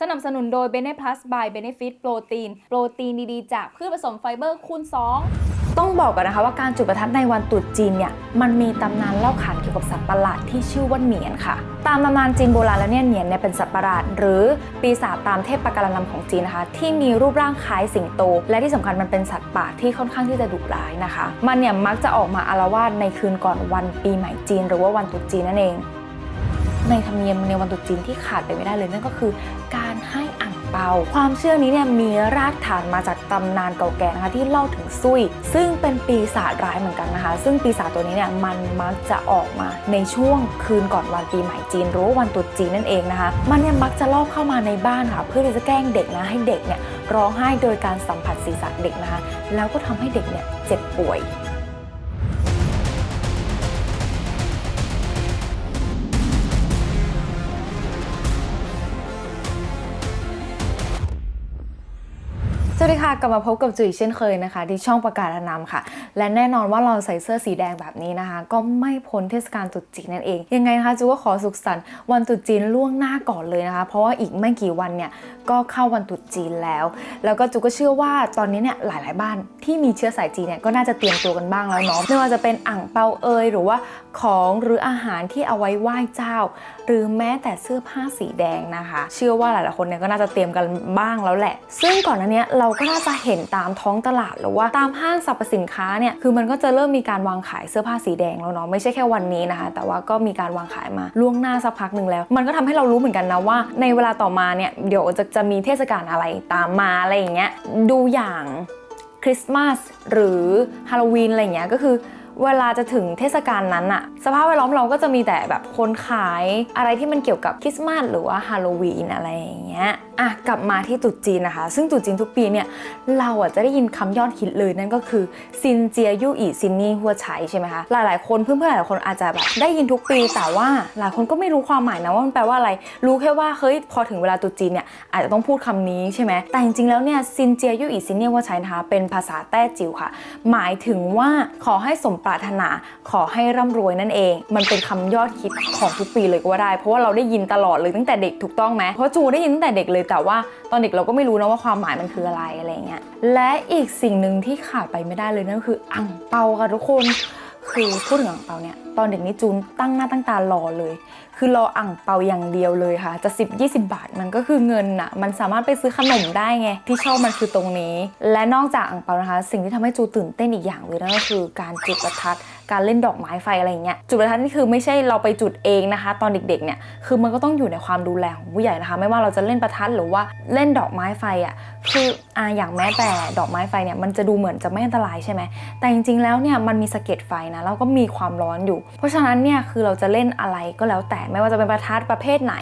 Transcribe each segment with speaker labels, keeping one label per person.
Speaker 1: สนับสนุนโดย b e n e Plus by Benefit โปรตีน โปรตีนดีๆ จากพืชผสมไฟเบอร์คูณ 2 ต้องบอกก่อนนะคะว่าการจุดประทัดในวันตรุษจีนเนี่ยมันมีตำนานเล่าขานเกี่ยวกับสัตว์ประหลาดที่ชื่อว่าเหนียนค่ะ ตามตำนานจีนโบราณแล้วเนี่ยเหนียนเนี่ยเป็นสัตว์ประหลาด หรือปีศาจตามเทพปการนำของจีนนะคะ ที่มีรูปร่างคล้ายสิงโต และที่สำคัญมันเป็นสัตว์ป่าที่ค่อนข้างที่จะดุร้ายนะคะ มันเนี่ยมักจะออกมาอาละวาดในคืนก่อนวันปีใหม่จีน หรือว่าวันตรุษจีนนั่นเอง ในธรรมเนียมในวันตรุษจีนที่ขาดไปไม่ได้เลยนั่นก็คือการ เปา ความเชื่อนี้เนี่ยมีรากฐานมาจากตำนานเก่าแก่นะคะที่เล่าถึงซุยซึ่งเป็นปีศาจร้ายเหมือนกันนะคะ ซึ่งปีศาจตัวนี้เนี่ยมันมักจะออกมาในช่วงคืนก่อนวันปีใหม่จีนหรือว่าวันตรุษจีนนั่นเองนะคะ มันเนี่ยมักจะลอบเข้ามาในบ้านค่ะ เพื่อที่จะแกล้งเด็กนะให้เด็กเนี่ยร้องไห้โดยการสัมผัสศีรษะเด็กนะคะแล้วก็ทำให้เด็กเนี่ยเจ็บป่วย สวัสดีค่ะกลับมาพบกับจุ๋ยเช่นเคยนะคะ ที่ช่องประกาศนำค่ะ และแน่นอนว่าเราใส่เสื้อสีแดงแบบนี้นะคะ ก็ไม่พ้นเทศกาลตรุษจีนนั่นเอง ยังไงนะคะจูก็ขอสุขสันต์วันตรุษจีนล่วงหน้าก่อนเลยนะคะ เพราะว่าอีกไม่กี่วันเนี่ยก็เข้าวันตรุษจีนแล้ว แล้วก็จูก็เชื่อว่าตอนนี้เนี่ยหลาย ๆ บ้านที่มีเชื้อสายจีนเนี่ยก็น่าจะเตรียมตัวกันบ้างแล้วเนาะไม่ว่าจะเป็นอ่างเปาเอยหรือว่าของหรืออาหารที่เอาไว้ไหว้เจ้า หรือแม้แต่เสื้อผ้าสีแดงนะคะ เชื่อว่าหลาย ๆ คนเนี่ยก็น่าจะเตรียมกันบ้างแล้วแหละ ซึ่งก่อนหน้านี้เราราก็น่าจะเห็นตามท้องตลาดหรือว่าตามห้างสรรพสินค้าเนี่ยคือมันก็จะเริ่มมีการวางขายเสื้อผ้าสีแดงแล้วเนาะไม่ใช่แค่วันนี้นะคะ แต่ว่าก็มีการวางขายมาล่วงหน้าสักพักหนึ่งแล้ว มันก็ทำให้เรารู้เหมือนกันนะว่า ในเวลาต่อมาเนี่ยเดี๋ยวจะจะมีเทศกาลอะไรตามมาอะไรอย่างเงี้ยดูอย่างคริสต์มาสหรือฮาโลวีนอะไรเงี้ยก็คือเวลาจะถึงเทศกาลนั้นอะสภาพแวดล้อมเราก็จะมีแต่แบบคนขายอะไรที่มันเกี่ยวกับคริสต์มาสหรือว่าฮาโลวีนอะไรอย่างเงี้ย อะกลับมาที่ตรุษจีนนะคะ ซึ่งตรุษจีนทุกปีเนี่ยเราอะจะได้ยินคำยอดฮิตเลยนั่นก็คือซินเจียยู่อีซินนี่หัวไฉใช่ไหมคะหลายๆคนเพื่อนๆหลายคนอาจจะแบบได้ยินทุกปีแต่ว่าหลายคนก็ไม่รู้ความหมายนะว่ามันแปลว่าอะไร รู้แค่ว่าเฮ้ยพอถึงเวลาตรุษจีนเนี่ยอาจจะต้องพูดคำนี้ใช่ไหมแต่จริงๆแล้วเนี่ยซินเจียยู่อีซินนี่หัวไฉนะคะเป็นภาษาแต้จิ๋วค่ะ หมายถึงว่าขอให้สมปรารถนา ขอให้ร่ำรวยนั่นเอง มันเป็นคำยอดฮิตของทุกปีเลยก็ว่าได้ เพราะว่าเราได้ยินตลอดเลยตั้งแต่เด็กถูกต้องไหมเพราะจูได้ยินตั้งแต่เด็กเลยแต่ว่าตอนเด็กเราก็ไม่รู้นะว่าความหมายมันคืออะไรอะไรเงี้ยและอีกสิ่งหนึ่งที่ขาดไปไม่ได้เลยนั่นคืออ่างเปาค่ะทุกคนคือพูดถึงอ่างเปาเนี่ย ตอนเด็กนี่จูนตั้งหน้าตั้งตารอเลย คือรออ่างเปาอย่างเดียวเลยค่ะ จะ 10 20 บาทมันก็คือเงินน่ะมันสามารถไปซื้อขนมได้ไง ที่ชอบมันคือตรงนี้ และนอกจากอ่างเปานะคะ สิ่งที่ทำให้จูตื่นเต้นอีกอย่างเลยนั่นก็คือการจุดประทัดการเล่นดอกไม้ไฟอะไรอย่างเงี้ยจุดประทัดนี่คือไม่ใช่เราไปจุดเองนะคะ ตอนเด็กๆเนี่ยคือมันก็ต้องอยู่ในความดูแลของผู้ใหญ่นะคะ ไม่ว่าเราจะเล่นประทัดหรือว่าเล่นดอกไม้ไฟอะคืออ่าอย่างแม้แต่ดอกไม้ไฟเนี่ยมันจะดูเหมือนจะไม่อันตรายใช่ไหมแต่จริงๆแล้วเนี่ยมันมีสะเก็ดไฟนะแล้วก็มีความร้อนอยู่เพราะฉะนั้นเนี่ยคือเราจะเล่นอะไรก็แล้วแต่ไม่ว่าจะเป็นประทัดประเภทไหน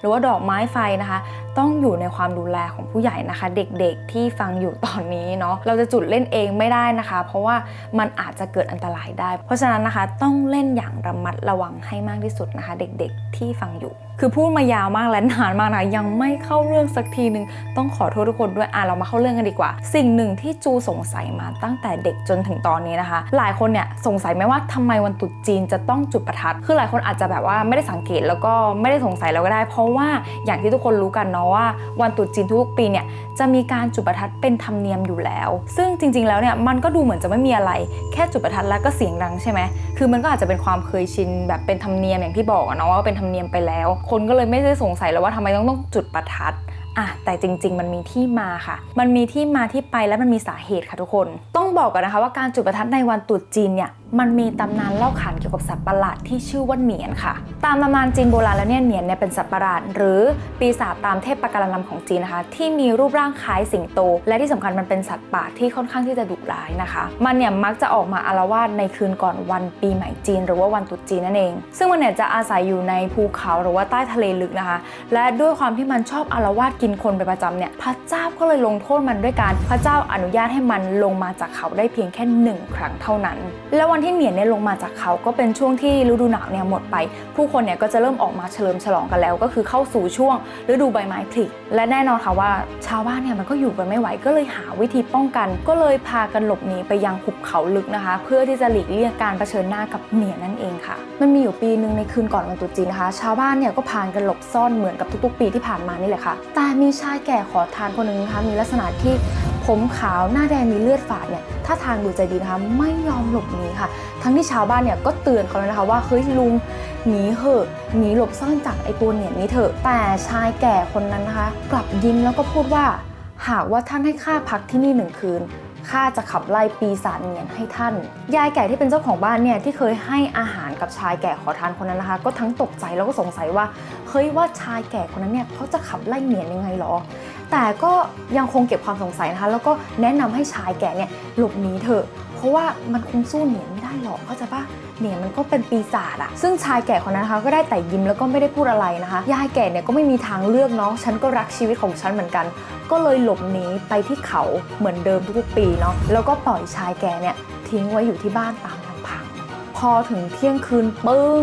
Speaker 1: หรือว่าดอกไม้ไฟนะคะ ต้องอยู่ในความดูแลของผู้ใหญ่นะคะ เด็กๆที่ฟังอยู่ตอนนี้เนาะเราจะจุดเล่นเองไม่ได้นะคะ เพราะว่ามันอาจจะเกิดอันตรายได้ เพราะฉะนั้นนะคะต้องเล่นอย่างระมัดระวังให้มากที่สุดนะคะ เด็กๆที่ฟังอยู่ คือพูดมายาวมากและนานมากนะยังไม่เข้าเรื่องสักทีหนึ่งต้องขอโทษทุกคนด้วยอะเรามาเข้าเรื่องกันดีกว่า สิ่งหนึ่งที่จูสงสัยมาตั้งแต่เด็กจนถึงตอนนี้นะคะ หลายคนเนี่ยสงสัยไหมว่าทำไมวันตรุษจีนจะต้องจุดประทัดคือหลายคนอาจจะแบบว่าไม่ได้สังเกตแล้วก็ไม่ได้สงสัยแล้วก็ได้ เพราะว่าอย่างที่ทุกคนรู้กันเนาะว่า วันตรุษจีนทุกปีเนี่ยจะมีการจุดประทัดเป็นธรรมเนียมอยู่แล้ว ซึ่งจริง ๆ แล้วเนี่ยมันก็ดูเหมือนจะไม่มีอะไร แค่จุดประทัดแล้วก็เสียงดังใช่ไหมคือมันก็อาจจะเป็นความเคยชินแบบเป็นธรรมเนียมอย่างที่บอกเนาะว่าเป็นธรรมเนียมไปแล้ว คนก็เลยไม่ได้สงสัยแล้วว่าทำไมต้องต้องจุดประทัดอะแต่จริง ๆ มันมีที่มาค่ะ มันมีที่มาที่ไปและมันมีสาเหตุค่ะทุกคน ต้องบอกกันนะคะว่าการจุดประทัดในวันตรุษจีนเนี่ย มันมีตำนานเล่าขานเกี่ยวกับสัตว์ประหลาดที่ชื่อว่าเหนียนค่ะ ตามตำนานจีนโบราณแล้วเนี่ยเหนียนเนี่ยเป็นสัตว์ประหลาด หรือปีศาจตามเทพประการนำของจีนนะคะ ที่มีรูปร่างคล้ายสิงโต และที่สำคัญมันเป็นสัตว์ป่าที่ค่อนข้างที่จะดุร้ายนะคะ มันเนี่ยมักจะออกมาอาละวาดในคืนก่อนวันปีใหม่จีน หรือว่าวันตรุษจีนนั่นเอง ซึ่งมันเนี่ยจะอาศัยอยู่ในภูเขาหรือว่าใต้ทะเลลึกนะคะ และด้วยความที่มันชอบอาละวาดกินคนเป็นประจำเนี่ยพระเจ้าก็เลยลงโทษมันด้วยการพระเจ้าอนุญาตให้มันลงมาจากเขาได้เพียงแค่หนึ่งครั้งเท่านั้น และวันที่เหนียนเนี่ยลงมาจากเขาก็เป็นช่วงที่ฤดูหนาวเนี่ยหมดไป ผู้คนเนี่ยก็จะเริ่มออกมาเฉลิมฉลองกันแล้ว ก็คือเข้าสู่ช่วงฤดูใบไม้ผลิและแน่นอนค่ะว่าชาวบ้านเนี่ยมันก็อยู่กันไม่ไหวก็เลยหาวิธีป้องกัน ก็เลยพากันหลบหนีไปยังหุบเขาลึกนะคะ เพื่อที่จะหลีกเลี่ยงการเผชิญหน้ากับเหนียนนั่นเองค่ะ มันมีอยู่ปีหนึ่งในคืนก่อนวันตรุษจีนนะคะ ชาวบ้านเนี่ยก็พากันหลบซ่อนเหมือนกับทุกๆ ปีที่ผ่านมานี่แหละค่ะแต่มีชายแก่ขอทานคนหนึ่งนะคะมีลักษณะที่ ผมขาวหน้าแดงมีเลือดฝาดเนี่ยถ้าทางดูใจดีนะคะ ไม่ยอมหลบหนีค่ะ ทั้งที่ชาวบ้านเนี่ยก็เตือนเขาเลยนะคะว่าเฮ้ยลุงหนีเหอะหนีหลบซ่อนจากไอตัวเนี่ยนี้เถอะแต่ชายแก่คนนั้นนะคะ กลับยิ้มแล้วก็พูดว่า หากว่าท่านให้ข้าพักที่นี่หนึ่งคืนข้าจะขับไล่ปีศาจเนียนให้ท่าน ยายแก่ที่เป็นเจ้าของบ้านเนี่ยที่เคยให้อาหารกับชายแก่ขอทานคนนั้นนะคะ ก็ทั้งตกใจแล้วก็สงสัยว่าเฮ้ยว่าชายแก่คนนั้นเนี่ยเขาจะขับไล่เนียนยังไงหรอ แต่ก็ยังคงเก็บความสงสัยนะคะ แล้วก็แนะนำให้ชายแก่เนี่ยหลบหนีเถอะ เพราะว่ามันคงสู้เหนียนไม่ได้หรอกเข้าใจปะเหนียนมันก็เป็นปีศาจอะซึ่งชายแก่คนนั้นนะคะก็ได้แต่ยิ้มแล้วก็ไม่ได้พูดอะไรนะคะ ยายแก่เนี่ยก็ไม่มีทางเลือกเนาะฉันก็รักชีวิตของฉันเหมือนกัน ก็เลยหลบหนีไปที่เขาเหมือนเดิมทุกๆปีเนาะแล้วก็ปล่อยชายแก่เนี่ยทิ้งไว้อยู่ที่บ้านตามลำพัง พอถึงเที่ยงคืนปึ้ง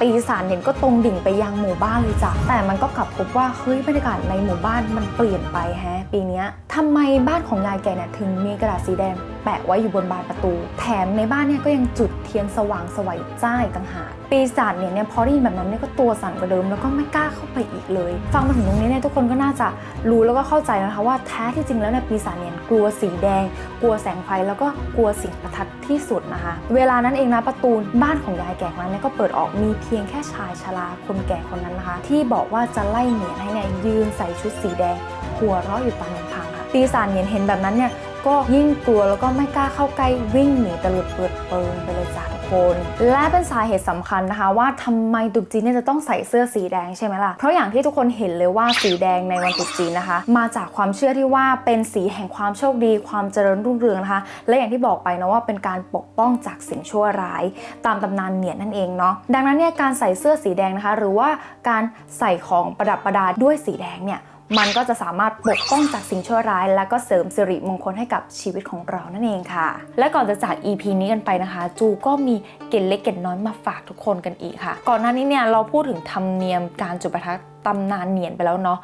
Speaker 1: ปีศาจเนี่ยก็ตรงดิ่งไปยังหมู่บ้านเลยจ้ะแต่มันก็กลับพบว่าเฮ้ยบรรยากาศในหมู่บ้านมันเปลี่ยนไปแฮะปีนี้ทำไมบ้านของยายแกเนี่ยถึงมีกระดาษสีแดง แปะไว้อยู่บนบานประตู แถมในบ้านเนี่ยก็ยังจุดเทียนสว่างสวัยจ้าอีกต่างหากปีศาจเนี่ยเนี่ยพอได้ยินแบบนั้นเนี่ยก็ตัวสั่นกว่าเดิมแล้วก็ไม่กล้าเข้าไปอีกเลย ฟังมาถึงตรงนี้เนี่ยทุกคนก็น่าจะรู้แล้วก็เข้าใจนะคะว่าแท้ที่จริงแล้วเนี่ยปีศาจเนี่ยกลัวสีแดง กลัวแสงไฟแล้วก็กลัวสียงประทัดที่สุดนะคะ เวลานั้นเองนะประตูบ้านของยายแก่คนนั้นเนี่ยก็เปิดออกมีเพียงแค่ชายชราคนแก่คนนั้นนะคะ ที่บอกว่าจะไล่เหนียนให้เนี่ยยืนใส่ชุดสีแดงหัวเราะอยู่ตามลำพังค่ะปีศาจเนียเห็นแบบนั้นเนี่ย ก็ยิ่งกลัวแล้วก็ไม่กล้าเข้าใกล้วิ่งหนีตะลุดเปิดเปิงไปเลยจ้าทุกคน และเป็นสาเหตุสำคัญนะคะว่าทำไมตรุษจีนเนี่ยจะต้องใส่เสื้อสีแดงใช่ไหมล่ะ เพราะอย่างที่ทุกคนเห็นเลยว่าสีแดงในวันตรุษจีนนะคะ มาจากความเชื่อที่ว่าเป็นสีแห่งความโชคดี ความเจริญรุ่งเรืองนะคะ และอย่างที่บอกไปนะว่าเป็นการปกป้องจากสิ่งชั่วร้าย ตามตำนานเหนียนนั่นเองเนาะดังนั้นเนี่ยการใส่เสื้อสีแดงนะคะ หรือว่าการใส่ของประดับประดาด้วยสีแดงเนี่ย มันก็จะสามารถปกป้องจากสิ่งชั่วร้าย และก็เสริมสิริมงคลให้กับชีวิตของเรานั่นเองค่ะ และก่อนจะจาก EP นี้กันไปนะคะ จูก็มีเกล็ดเล็กเกล็ดน้อยมาฝากทุกคนกันอีกค่ะ ก่อนหน้านี้เนี่ยเราพูดถึงธรรมเนียมการจุดประทัดตำนานเนียนไปแล้วเนาะ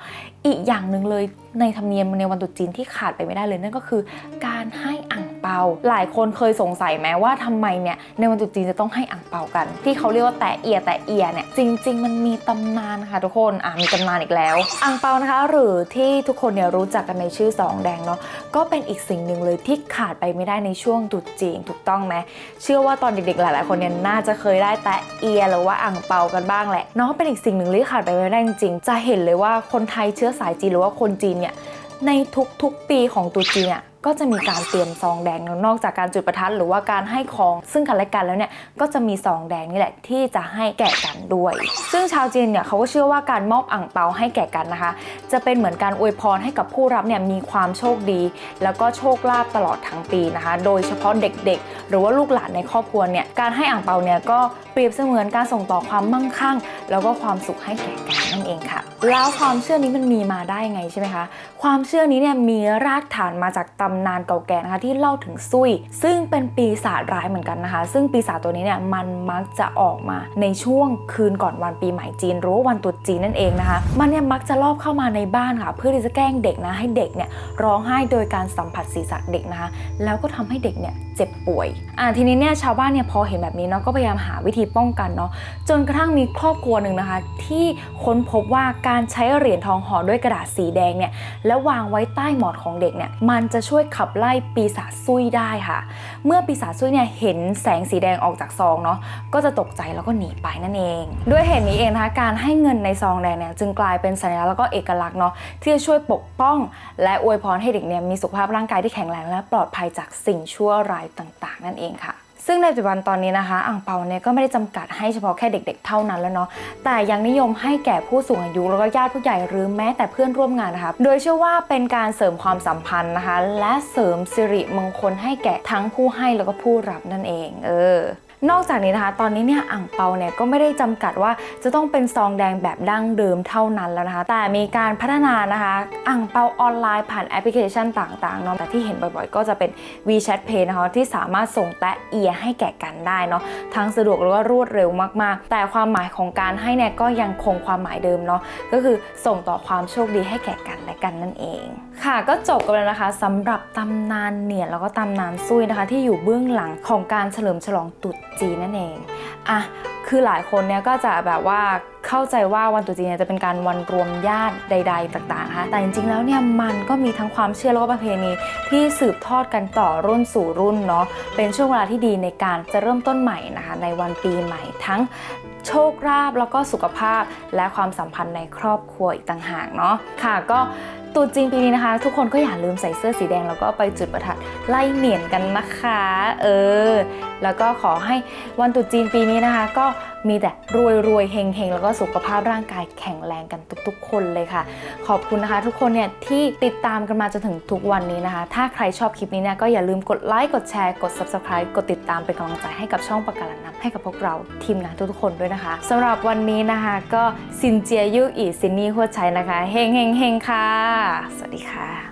Speaker 1: อีกอย่างหนึ่งเลยในธรรมเนียมในวันตรุษจีนที่ขาดไปไม่ได้เลยนั่นก็คือ การให้อ่าง เปา หลายคนเคยสงสัยไหมว่าทำไมเนี่ยในวันตรุษจีนจะต้องให้อ่างเปากัน ที่เขาเรียกว่าแตะเอียแตะเอียเนี่ยจริง ๆ มันมีตำนานค่ะทุกคนอะมีตำนานอีกแล้วอ่างเปานะคะ หรือที่ทุกคนเนี่ยรู้จักกันในชื่อสองแดงเนาะก็เป็นอีกสิ่งหนึ่งเลยที่ขาดไปไม่ได้ในช่วงตรุษจีนถูกต้องไหมเชื่อว่าตอนเด็กๆหลาย ๆ คนเนี่ยน่าจะเคยได้แตะเอียหรือว่าอ่างเปากันบ้างแหละเนาะเป็นอีกสิ่งหนึ่งที่ขาดไปไม่ได้จริงๆจะเห็นเลยว่าคนไทยเชื้อสายจีนหรือว่าคนจีนเนี่ยในทุกๆปีของตรุษจีนเนี่ย ก็จะมีการเตรียมซองแดงนอกจากการจุดประทัดหรือว่าการให้ของซึ่งกันและกันแล้วเนี่ยก็จะมีซองแดงนี่แหละที่จะให้แก่กันด้วย ซึ่งชาวจีนเนี่ยเขาก็เชื่อว่าการมอบอ่างเปาให้แก่กันนะคะ จะเป็นเหมือนการอวยพรให้กับผู้รับเนี่ยมีความโชคดี แล้วก็โชคลาภตลอดทั้งปีนะคะ โดยเฉพาะเด็กๆ หรือว่าลูกหลานในครอบครัวเนี่ยการให้อ่างเปาเนี่ยก็เปรียบเสมือนการส่งต่อความมั่งคั่ง แล้วก็ความสุขให้แก่กันนั่นเองค่ะ แล้วความเชื่อนี้มันมีมาได้ไงใช่ไหมคะ ความเชื่อนี้เนี่ยมีรากฐานมาจากตำนานเก่าแก่นะคะที่เล่าถึงซุย ซึ่งเป็นปีศาจร้ายเหมือนกันนะคะ ซึ่งปีศาจตัวนี้เนี่ยมันมักจะออกมาในช่วงคืนก่อนวันปีใหม่จีนหรือว่าวันตรุษจีนนั่นเองนะคะ มันเนี่ยมักจะลอบเข้ามาในบ้านค่ะ เพื่อที่จะแกล้งเด็กนะให้เด็กเนี่ยร้องไห้โดยการสัมผัสศีรษะเด็กนะคะ แล้วก็ทำให้เด็กเนี่ยเจ็บป่วยอ่าทีนี้เนี่ยชาวบ้านเนี่ยพอเห็นแบบนี้เนาะก็พยายามหาวิธีป้องกันเนาะจนกระทั่งมีครอบครัวหนึ่งนะคะ ที่ค้นพบว่าการใช้เหรียญทองห่อด้วยกระดาษสีแดงเนี่ยแล้ววางไว้ใต้หมอนของเด็กเนี่ยมันจะช่วยขับไล่ปีศาจซุยได้ค่ะ เมื่อปีศาจซุยเนี่ยเห็นแสงสีแดงออกจากซองเนาะก็จะตกใจแล้วก็หนีไปนั่นเอง ด้วยเหตุนี้เองนะคะการให้เงินในซองแดงเนี่ยจึงกลายเป็นสัญลักษณ์แล้วก็เอกลักษณ์เนาะที่จะช่วยปกป้อง และอวยพรให้เด็กเนี่ยมีสุขภาพร่างกายที่แข็งแรงและปลอดภัยจากสิ่งชั่วร้ายต่าง ๆ นั่นเองค่ะ ซึ่งในปัจจุบันตอนนี้นะคะอ่างเปาเนี่ยก็ไม่ได้จำกัดให้เฉพาะแค่เด็กๆ เท่านั้นแล้วเนาะแต่ยังนิยมให้แก่ผู้สูงอายุแล้วก็ญาติผู้ใหญ่หรือแม้แต่เพื่อนร่วมงานนะคะโดยเชื่อว่าเป็นการเสริมความสัมพันธ์นะคะ และเสริมสิริมงคลให้แก่ทั้งผู้ให้แล้วก็ผู้รับนั่นเอง เออ นอกจากนี้นะคะ ตอนนี้เนี่ยอ่างเปาเนี่ยก็ไม่ได้จำกัดว่าจะต้องเป็นซองแดงแบบดั้งเดิมเท่านั้นแล้วนะคะ แต่มีการพัฒนานะคะอ่างเปาออนไลน์ผ่านแอปพลิเคชันต่างๆเนาะแต่ที่เห็นบ่อยๆ ก็จะเป็น WeChat Pay นะคะที่สามารถส่งแตะเอียให้แก่กันได้เนาะทั้งสะดวกแล้วก็รวดเร็วมากๆ แต่ความหมายของการให้เนี่ยก็ยังคงความหมายเดิมเนาะก็คือส่งต่อความโชคดีให้แก่กันและกันนั่นเอง ค่ะก็จบกันแล้วนะคะสำหรับตำนานเหนียแล้วก็ตำนานซุยนะคะ ที่อยู่เบื้องหลังของการเฉลิมฉลองตรุษจีนนั่นเองอะคือหลายคนเนี่ยก็จะแบบว่าเข้าใจว่าวันตรุษจีนเนี่ยจะเป็นการวันรวมญาติใด ๆ ต่างๆนะคะแต่จริงๆแล้วเนี่ยมันก็มีทั้งความเชื่อแล้วก็ประเพณีที่สืบทอดกันต่อรุ่นสู่รุ่นเนาะเป็นช่วงเวลาที่ดีในการจะเริ่มต้นใหม่นะคะในวันปีใหม่ทั้งโชคลาภแล้วก็สุขภาพและความสัมพันธ์ในครอบครัวอีกต่างหากเนาะค่ะก็ ตรุษจีนปีนี้นะคะ ทุกคนก็อย่าลืมใส่เสื้อสีแดง แล้วก็ไปจุดประทัดไล่เหนียนกันนะคะ เออ แล้วก็ขอให้วันตรุษจีนปีนี้นะคะ ก็มีแต่รวยรวยเฮงเฮงแล้วก็สุขภาพร่างกายแข็งแรงกันทุกๆ คนเลยค่ะ ขอบคุณนะคะ ทุกคนเนี่ยที่ติดตามกันมาจนถึงทุกวันนี้นะคะ ถ้าใครชอบคลิปนี้เนี่ยก็อย่าลืมกดไลค์กดแชร์กด subscribe กดติดตามเป็นกำลังใจให้กับช่องปากการังนำ ให้กับพวกเราทีมงานทุกๆคนด้วยนะคะสำหรับวันนี้นะคะ ก็ซินเจียยุอีซินนี่หัวใจนะคะเฮงเฮงเฮงค่ะ สวัสดีค่ะ